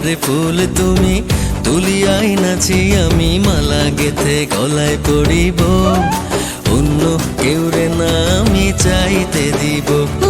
বাগিচার ফুল তুমি তুলিয়াই নাচি আমি, মালা গেথে গলায় পড়িব। অন্য কেউ রে না আমি চাইতে দিব।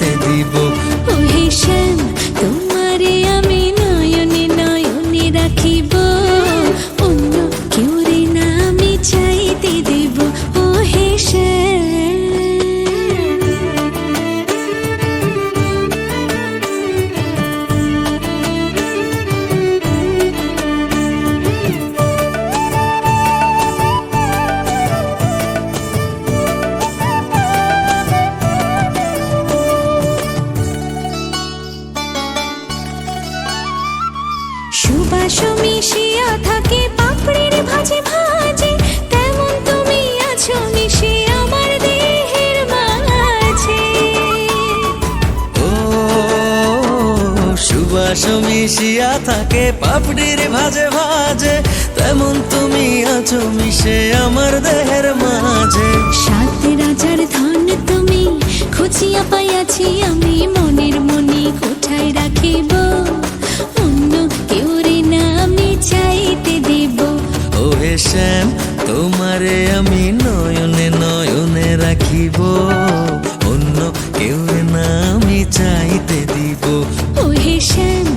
চাইতে দিব সুবাস মিশিয়া থাকে পাপড়ির ভাজে ভাজে। তেমন তুমি আছো মিশে আমার দেহের মাঝে। সাত রাজার ধন তুমি খুঁজিয়া পাইয়াছি আমি মনের মনে কোঠায় রাখিব? অন্য কেউ রে না আমি চাইতে দেব। ও হে শ্যাম তোমারে আমি নয়নে নয়নে রাখিব। 什？